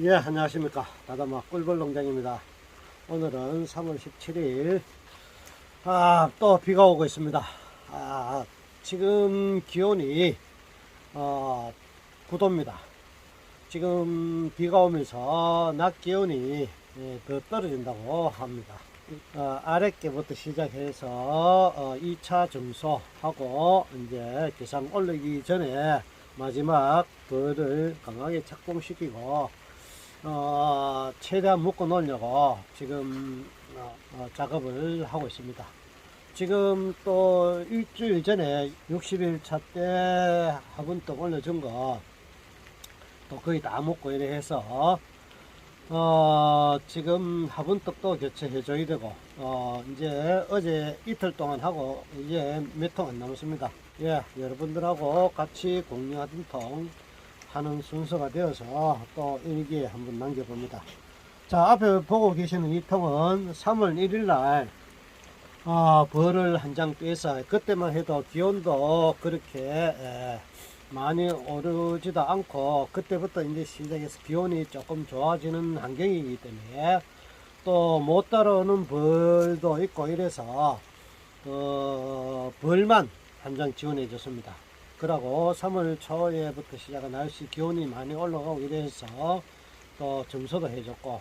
예, 안녕하십니까. 다다마 꿀벌 농장입니다. 오늘은 3월 17일. 아, 또 비가 오고 있습니다. 아, 지금 기온이, 어, 9도입니다. 지금 비가 오면서 낮 기온이 예, 더 떨어진다고 합니다. 어, 아랫개부터 시작해서 어, 2차 점소하고 이제 기상 올리기 전에 마지막 벌을 강하게 착공시키고 어, 최대한 묶어 놓으려고 지금 어, 어, 작업을 하고 있습니다. 지금 또 일주일 전에 60일 차 때 화분 떡 올려준 거 또 거의 다 묶고 이래 해서 어, 지금 화분 떡도 교체해 줘야 되고 어, 이제 어제 이틀 동안 하고 이제 몇 통 안 남았습니다. 예, 여러분들하고 같이 공유하던 통 하는 순서가 되어서 또 일기에 한번 남겨봅니다. 자, 앞에 보고 계시는 이 통은 3월 1일 날 어, 벌을 한 장 빼서 그때만 해도 기온도 그렇게 에, 많이 오르지도 않고 그때부터 이제 시작해서 기온이 조금 좋아지는 환경이기 때문에 또 못 따라오는 벌도 있고 이래서 어, 벌만 한 장 지원해 줬습니다. 그러고 3월 초에부터 시작한 날씨 기온이 많이 올라가고 이래서 또 점수도 해줬고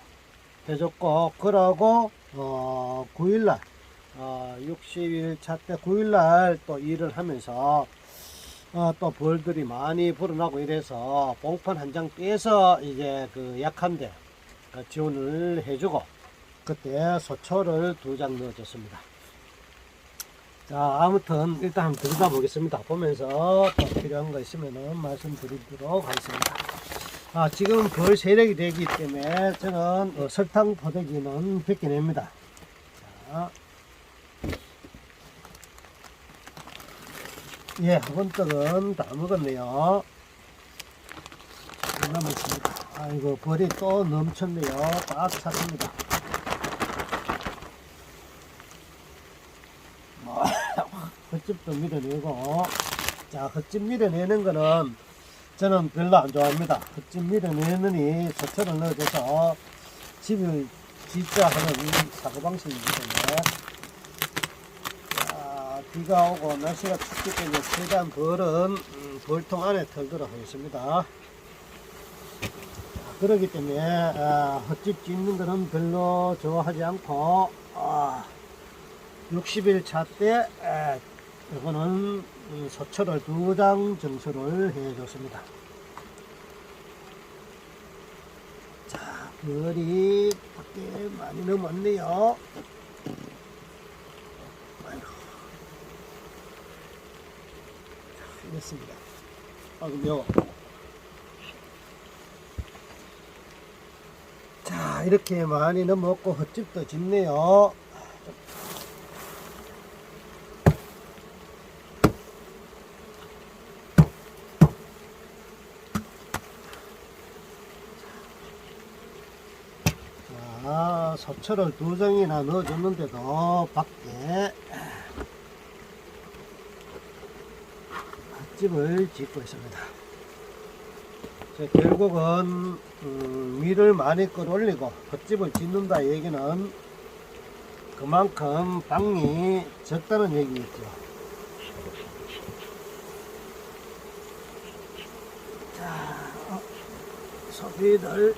해줬고 그러고 어 9일날 어 60일 차 때 9일날 또 일을 하면서 어, 또 벌들이 많이 불어나고 이래서 봉판 한장 떼서 이제 그 약한데 그 지원을 해주고 그때 소초를 두 장 넣어줬습니다. 자, 아무튼 일단 한번 들여다 보겠습니다. 보면서 또 필요한 거 있으면은 말씀드리도록 하겠습니다. 아, 지금 벌 세력이 되기 때문에 저는 어, 설탕 포대기는 벗겨냅니다. 자. 예, 학원떡은 다 먹었네요. 잘 남았습니다. 아이고, 벌이 또 넘쳤네요. 꽉 찼습니다. 뭐, 헛집도 밀어내고, 자, 헛집 밀어내는 거는 저는 별로 안 좋아합니다. 헛집 밀어내느니 소초를 넣어줘서 집을 짓자 하는 사고방식이기 때문에 자, 비가 오고 날씨가 춥기 때문에 최대한 벌은 음, 벌통 안에 털도록 하겠습니다. 자, 그러기 때문에 아, 헛집 짓는 거는 별로 좋아하지 않고 아, 60일 차때 이거는 음, 소초를 두 장 정수를 해줬습니다. 자, 별이 밖에 많이 넘었네요. 이렇습니다. 아이고, 매워. 자, 이렇게 많이 넘었고, 헛집도 짓네요. 자, 소초를 두 장이나 넣어줬는데도 밖에 밭집을 짓고 있습니다. 자, 결국은 음, 밀을 많이 끌어올리고 밭집을 짓는다 얘기는 그만큼 방이 적다는 얘기겠죠. 자, 어, 소비들,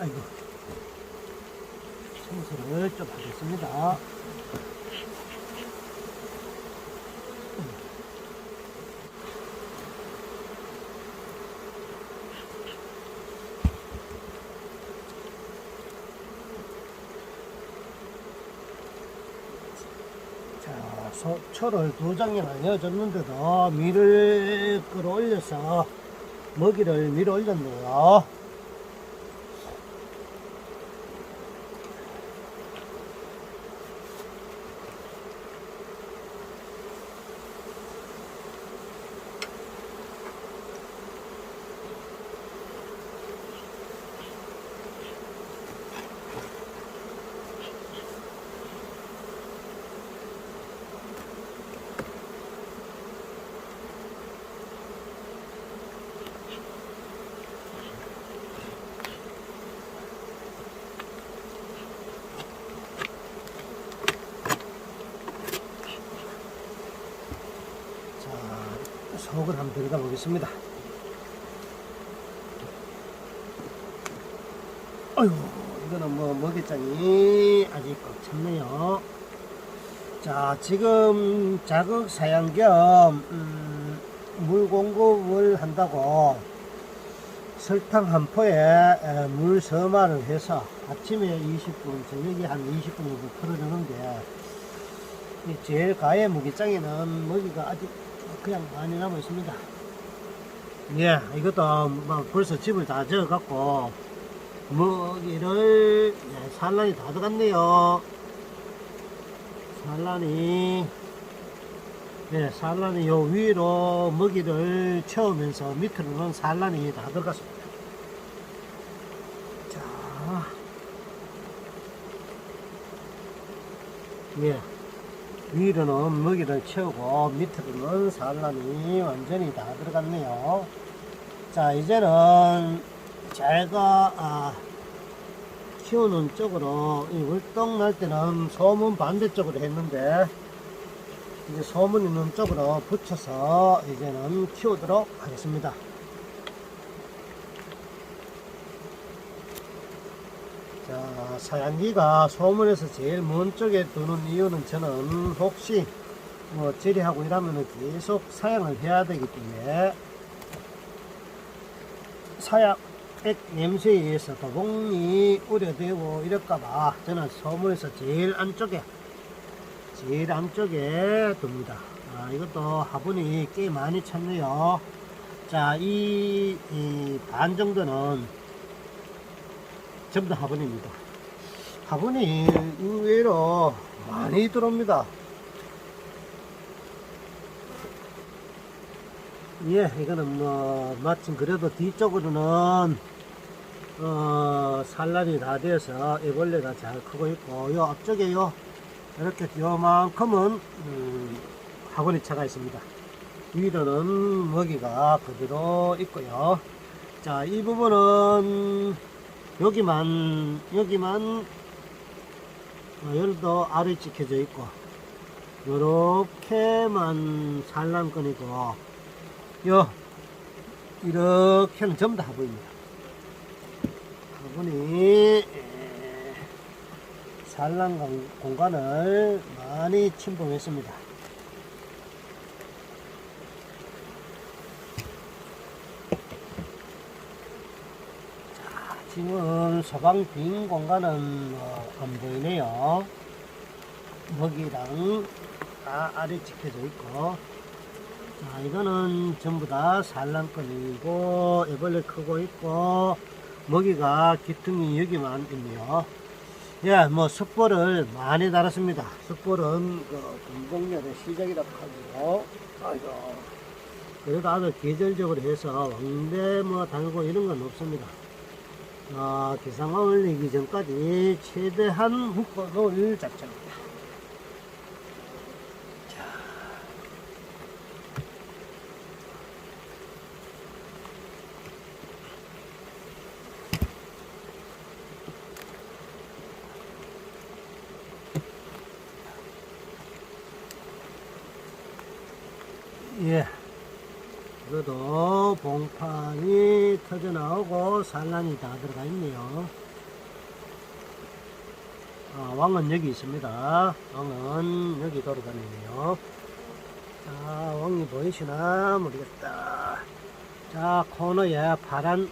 아이고. 청소를 좀 하겠습니다. 자, 소초를 두 장이나 넣어줬는데도 밀을 끌어올려서 먹이를 밀어 올렸네요. 속을 한번 들여다 보겠습니다. 아이고, 이거는 뭐 먹이장이 아직 꽉 찼네요. 자, 지금 자극 사양 겸, 음, 물 공급을 한다고 설탕 한 포에 에, 물 서마를 해서 아침에 20분, 저녁에 한 20분 정도 풀어주는데, 이 제일 가의 무기장에는 먹이가 아직 그냥 많이 남아 있습니다. 예, 이것도 뭐 벌써 집을 다 지어갖고, 먹이를, 예, 산란이 다 들어갔네요. 산란이, 예, 산란이 요 위로 먹이를 채우면서 밑으로는 산란이 다 들어갔습니다. 자, 예. 위로는 먹이를 채우고 밑으로는 산란이 완전히 다 들어갔네요. 자, 이제는 제가 아, 키우는 쪽으로 이 월동 날 때는 소문 반대쪽으로 했는데 이제 소문 있는 쪽으로 붙여서 이제는 키우도록 하겠습니다. 자, 사양기가 소문에서 제일 먼 쪽에 두는 이유는 저는 혹시 뭐 제리하고 이러면은 계속 사양을 해야 되기 때문에 사약 액 냄새에 의해서 도봉이 우려되고 이럴까봐 저는 소문에서 제일 안쪽에 제일 안쪽에 둡니다. 아, 이것도 화분이 꽤 많이 찼네요. 자, 이, 이반 정도는 전부 다 화분입니다. 화분이 의외로 많이 들어옵니다. 예, 이거는 뭐, 마침 그래도 뒤쪽으로는, 어, 산란이 다 되어서 애벌레가 잘 크고 있고, 요 앞쪽에 요, 이렇게 요만큼은, 음, 화분이 차가 있습니다. 위로는 먹이가 그대로 있고요. 자, 이 부분은, 여기만, 여기만, 어, 열도 알이 찍혀져 있고, 요렇게만 산란권이고, 요, 이렇게는 전부 다 화분입니다. 화분이, 에, 산란 공- 공간을 많이 침범했습니다. 지금 서방 빈 공간은 어, 안 보이네요. 먹이랑 다 아래 찍혀져 있고, 자, 이거는 전부 다 산란권이고, 애벌레 크고 있고, 먹이가 기둥이 여기만 있네요. 예, 뭐, 숯불을 많이 달았습니다. 숯불은 그, 공복열의 시작이라고 하죠. 아이고. 그래도 아주 계절적으로 해서 왕대 뭐 달고 이런 건 없습니다. 아, 기상화 올리기 전까지 최대한 묶어 놓을 작전입니다. 예. 그래도 봉판이 터져 나오고 산란이 다 들어가 있네요. 아, 왕은 여기 있습니다. 왕은 여기 돌아다니네요. 자, 왕이 보이시나 모르겠다. 자, 코너에 파란,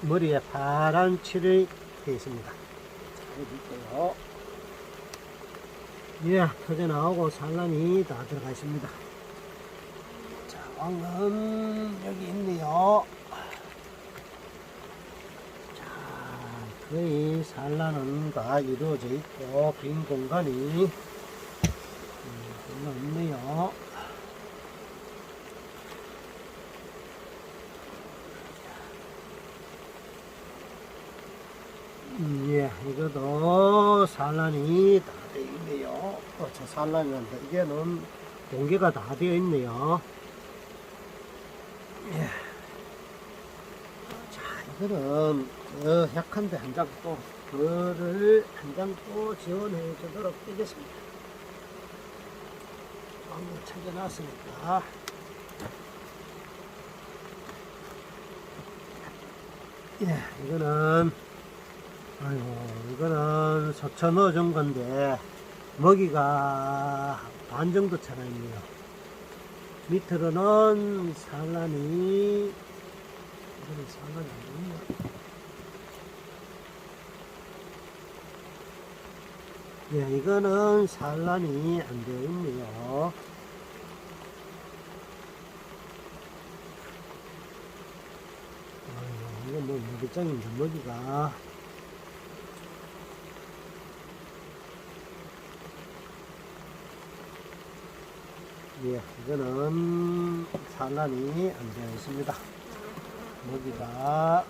머리에 파란 칠이 되어 있습니다. 자, 여기 있고요. 예, 터져 나오고 산란이 다 들어가 있습니다. 자, 왕은 여기 있네요. 자, 거의 산란은 다 이루어져 있고, 빈 공간이 음, 별로 없네요. 음, 예, 이것도 산란이 다 되어 있네요. 어, 저 산란이란다. 이게는 공개가 다 되어 있네요. 자, 이거는 그 약한데 한 장 또, 그를 한 장 또 지원해 주도록 하겠습니다. 한번 찾아놨으니까. 예, 이거는 아이고 이거는 서쳐 넣어준 건데 먹이가 반 정도 차가 있네요. 밑으로는 산란이 이거는 산란이 아니군요. 예, 이거는 산란이 안 되어 있네요. 아이고, 이거 뭐 먹이장인데 먹이가 예, 이거는 산란이 안 되어 있습니다. 먹이가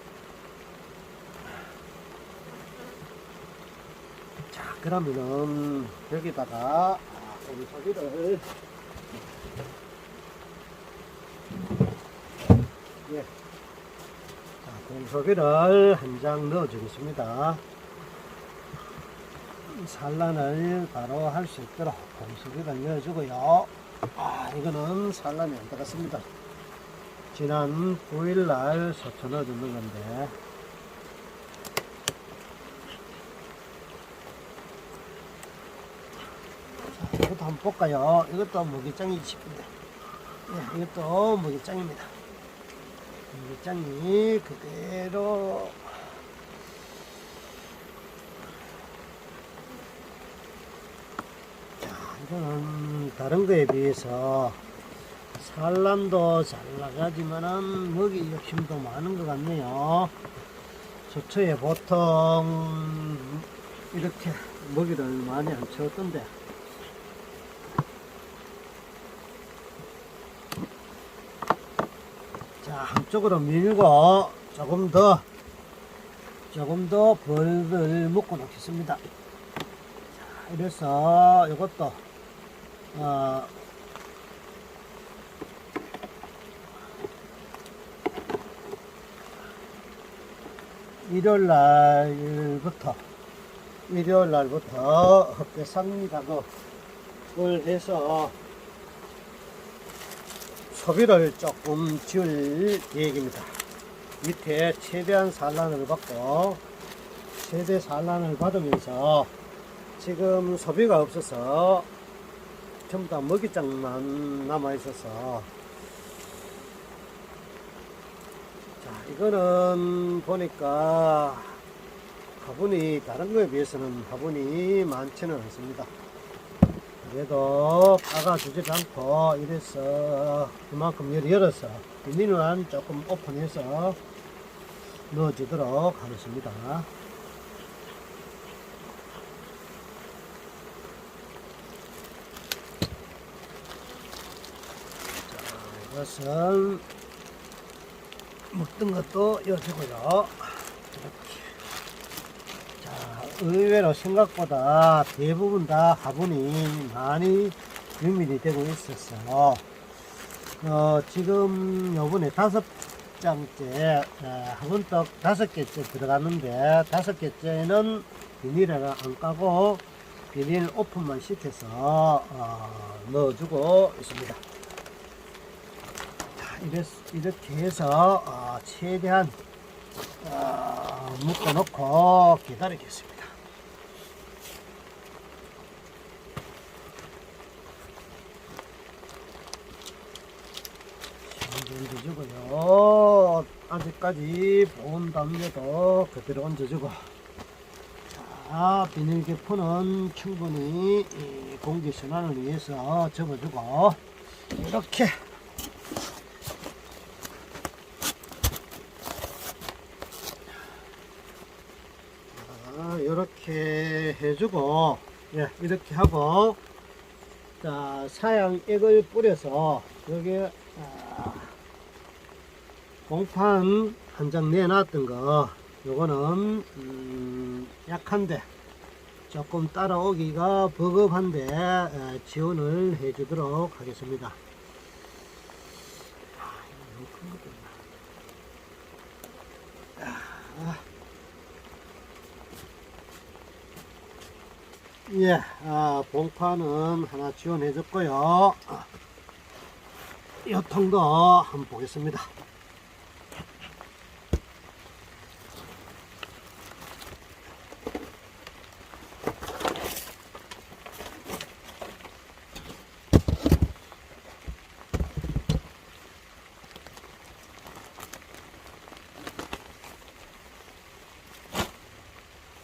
자, 그러면은 여기다가 우리 소비를 예, 자, 공소비를 한 장 넣어주겠습니다. 산란을 바로 할 수 있도록 공소비를 넣어주고요. 아, 이거는 산란이 안 들어갔습니다. 지난 9일날 서쳐 넣어주는 건데, 자, 이것도 한번 볼까요? 이것도 무기장이 싶은데, 예, 이것도 무기장입니다. 무기장이 그대로 자, 이거는 다른 거에 비해서 산란도 잘 나가지만은 먹이 욕심도 많은 것 같네요. 초초에 보통 이렇게 먹이를 많이 안 채웠던데. 자, 한쪽으로 밀고 조금 더, 조금 더 벌을 묶어 놓겠습니다. 자, 이래서 이것도, 어, 일요일 날부터, 일요일 날부터 흑대상 작업을 해서 소비를 조금 지을 계획입니다. 밑에 최대한 산란을 받고 최대 산란을 받으면서 지금 소비가 없어서 전부 다 먹이장만 남아 있어서 자 이거는 보니까 화분이 다른 거에 비해서는 화분이 많지는 않습니다. 그래도 박아주지 않고 이래서 그만큼 열이 열어서 비닐은 조금 오픈해서 넣어주도록 하겠습니다. 자, 이것은 먹던 것도 여주고요. 이렇게. 자, 의외로 생각보다 대부분 다 화분이 많이 유밀이 되고 있었어요. 어, 지금 요번에 다섯 장째, 어, 화분떡 다섯 개째 들어갔는데, 다섯 개째는 비닐을 안 까고, 비닐 오픈만 시켜서, 어, 넣어주고 있습니다. 자, 이렇, 이렇게 해서, 어, 최대한, 어, 묶어놓고 기다리겠습니다. 얹어주고요. 아직까지 보온 담요도 그대로 얹어주고. 자, 비닐 개포는 충분히 이 공기 순환을 위해서 접어주고. 이렇게. 자, 이렇게 해주고, 예, 이렇게 하고, 자, 사양액을 뿌려서, 여기에, 아, 공판 한 장 내놨던 거, 요거는, 음, 약한데, 조금 따라오기가 버겁한데, 에, 지원을 해주도록 하겠습니다. 아, 이거 너무 큰 것도 있나. 아. 예, 아, 봉판은 하나 지원해줬고요. 이 통도 한번 보겠습니다.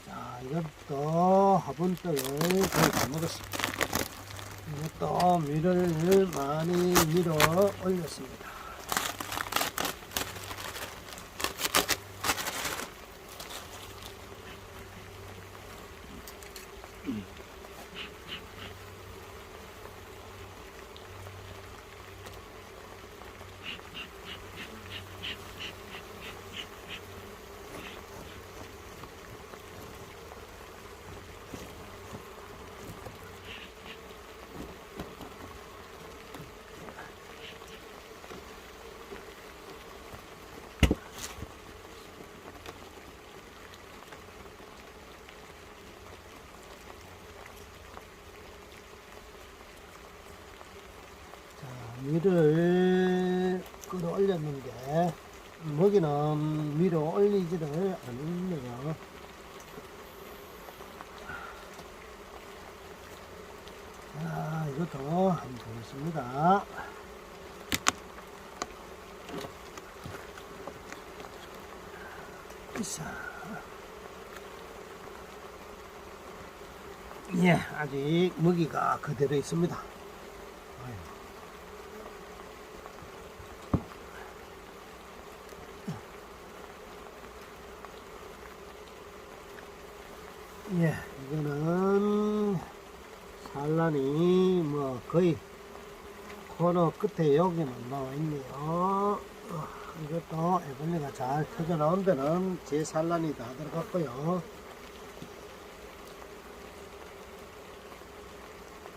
자, 화분떡을 거의 다 먹었습니다. 이것도 밀을 많이 밀어 올렸습니다. 밀을 끌어올렸는데 먹이는 밀어 올리지를 않네요. 자, 이것도 한번 보겠습니다. 자. 예, 아직 먹이가 그대로 있습니다. 예, 이거는 산란이 뭐 거의 코너 끝에 여기는 나와 있네요. 어, 이것도 애벌레가 잘 터져 나온 데는 제 산란이 다 들어갔고요.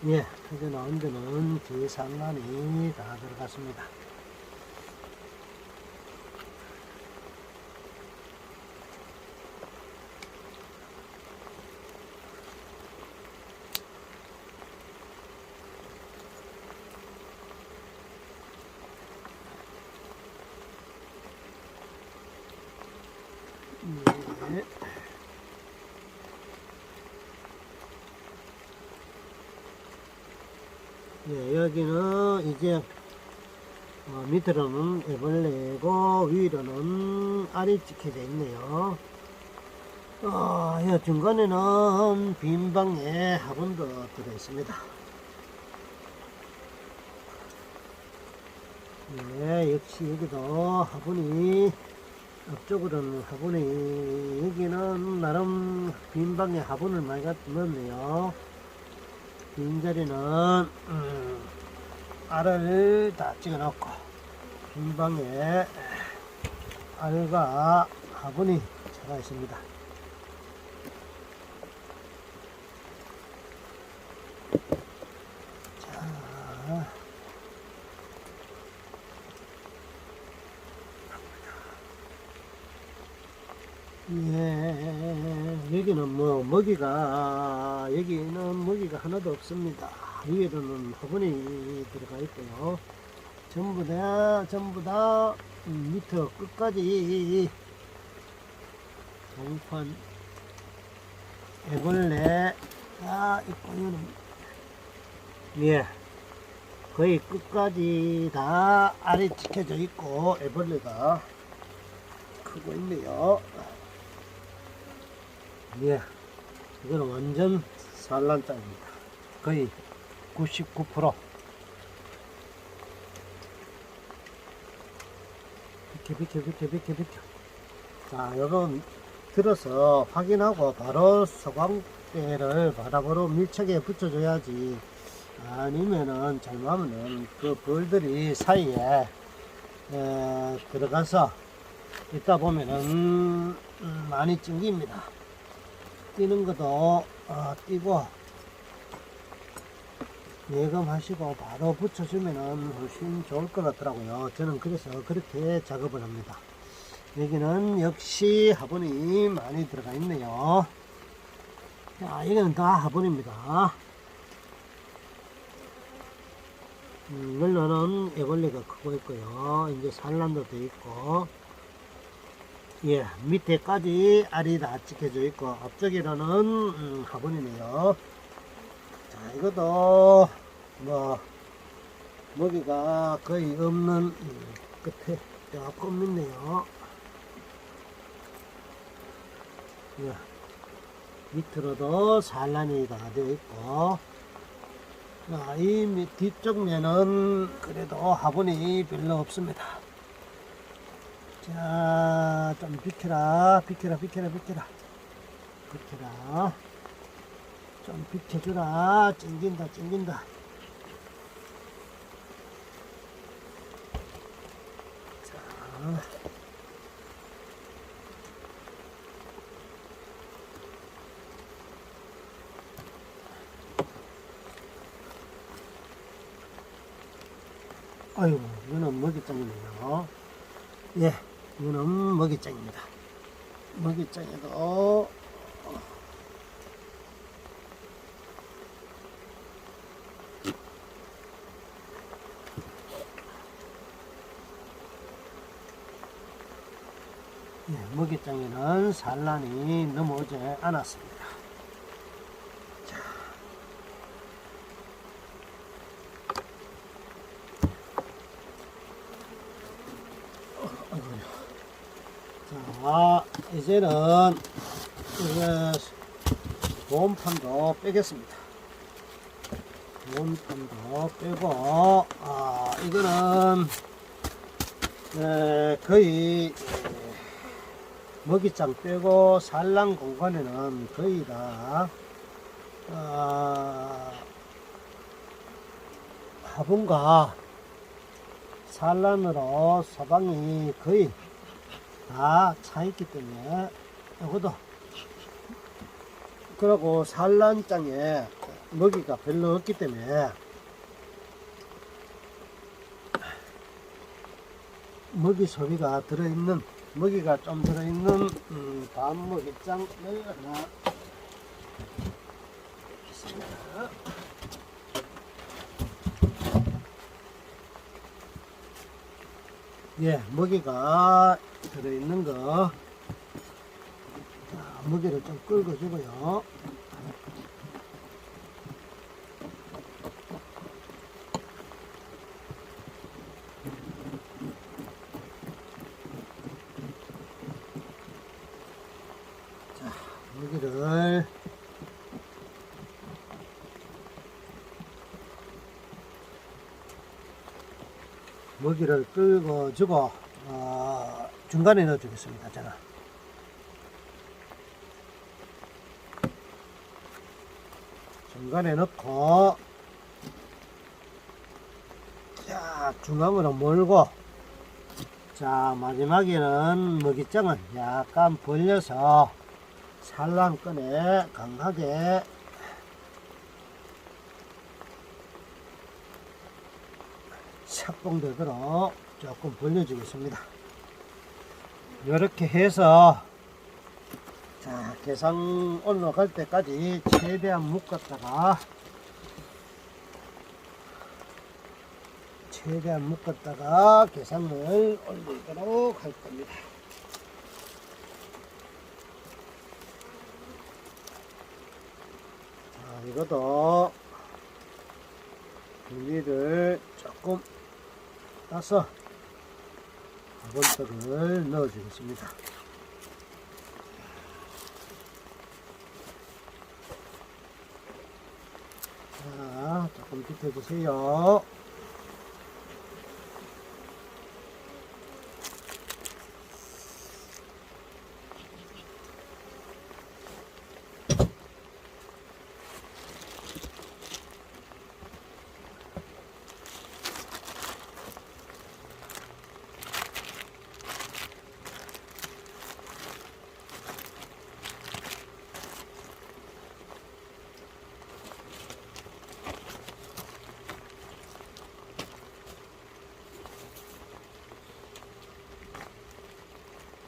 예, 터져 나온 데는 제 산란이 다 들어갔습니다. 예. 예, 여기는 이제 어, 밑으로는 애벌레고 위로는 알이 찍혀져 있네요. 어, 이 중간에는 빈 방에 화분도 들어 있습니다. 예, 역시 여기도 화분이 앞쪽으로는 화분이 여기는 나름 빈 방에 화분을 많이 갖 넣었네요. 빈자리는 음, 알을 다 찍어 놓고 빈 방에 알과 화분이 들어가 있습니다. 자. 예, 여기는 뭐 먹이가 여기는 먹이가 하나도 없습니다. 위에는 화분이 들어가 있고요. 전부 다 전부 다 음, 밑에 끝까지 동판 애벌레가 있고 이거는 예 거의 끝까지 다 알이 찍혀져 있고 애벌레가 크고 있네요. 예, 이거는 완전 산란장입니다. 거의 99% 비켜 비켜 비켜 비켜 비켜 자 요건 들어서 확인하고 바로 소광대를 바닥으로 밀착에 붙여줘야지 아니면은 잘못하면은 그 벌들이 사이에 에, 들어가서 있다 보면은 음, 많이 찡깁니다. 뛰는 것도 어, 뛰고 예감하시고 바로 붙여주면은 훨씬 좋을 것 같더라고요. 저는 그래서 그렇게 작업을 합니다. 여기는 역시 화분이 많이 들어가 있네요. 자, 이거는 다 화분입니다. 음, 열로는 애벌레가 크고 있고요. 이제 산란도 돼 있고, 예, 밑에까지 알이 다 찍혀져 있고, 앞쪽에는 음, 화분이네요. 자, 이것도 뭐 먹이가 거의 없는 음, 끝에 조금 있네요. 예, 밑으로도 산란이 다 되어 있고, 자, 이 밑- 뒤쪽 면은 그래도 화분이 별로 없습니다. 자, 좀 비켜라, 비켜라, 비켜라, 비켜라. 비켜라. 좀 비켜주라. 찡긴다, 찡긴다. 자. 아이고, 이거는 먹이장이네요. 예, 이거는 먹이장입니다. 먹이장에도 예, 먹이장에는 산란이 넘어오지 않았습니다. 자. 어, 아이고야. 자, 이제는 이제 보험판도 빼겠습니다. 보험판도 빼고, 아, 이거는 네, 거의 에, 먹이장 빼고 산란 공간에는 거의 다 아, 화분과 산란으로 소방이 거의 다 차있기 때문에 이것도 그리고 산란장에 먹이가 별로 없기 때문에 먹이 소비가 들어있는 먹이가 좀 들어있는 음, 밤먹이장을 하나 있습니다. 예, 먹이가 들어있는 거 자, 먹이를 좀 긁어주고요. 자, 여기를 끌고 주고 어, 중간에 넣어 주겠습니다. 저는 중간에 넣고 자 중앙으로 몰고 자 마지막에는 먹이장은 약간 벌려서 산란끈에 강하게 착봉 되도록 조금 벌려주겠습니다. 이렇게 해서 자 계산 올라갈 때까지 최대한 묶었다가 최대한 묶었다가 계산을 올리도록 할 겁니다. 자, 이것도 분리를 조금 따서 화분떡을 넣어주겠습니다. 자, 조금 비켜주세요.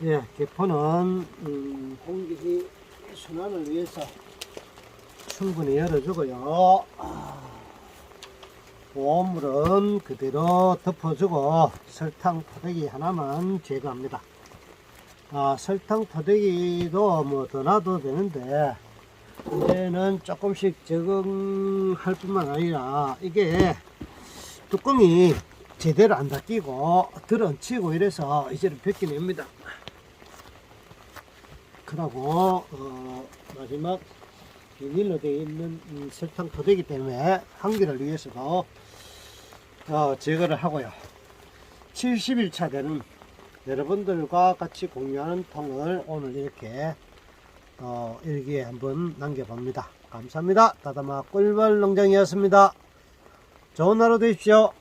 예, 개포는 음, 공기 순환을 위해서 충분히 열어주고요. 아, 보온물은 그대로 덮어주고 설탕 포대기 하나만 제거합니다. 아, 설탕 포대기도 뭐 더 놔도 되는데 이제는 조금씩 적응할 뿐만 아니라 이게 뚜껑이 제대로 안 닫히고 들얹히고 이래서 이제는 벗겨냅니다. 그러고 어, 마지막 비닐로 되어 있는 이 설탕 포대기 때문에 환기를 위해서도 어, 제거를 하고요. 70일 차 되는 여러분들과 같이 공유하는 통을 오늘 이렇게 어, 일기에 한번 남겨봅니다. 감사합니다. 다다마 꿀벌 농장이었습니다. 좋은 하루 되십시오.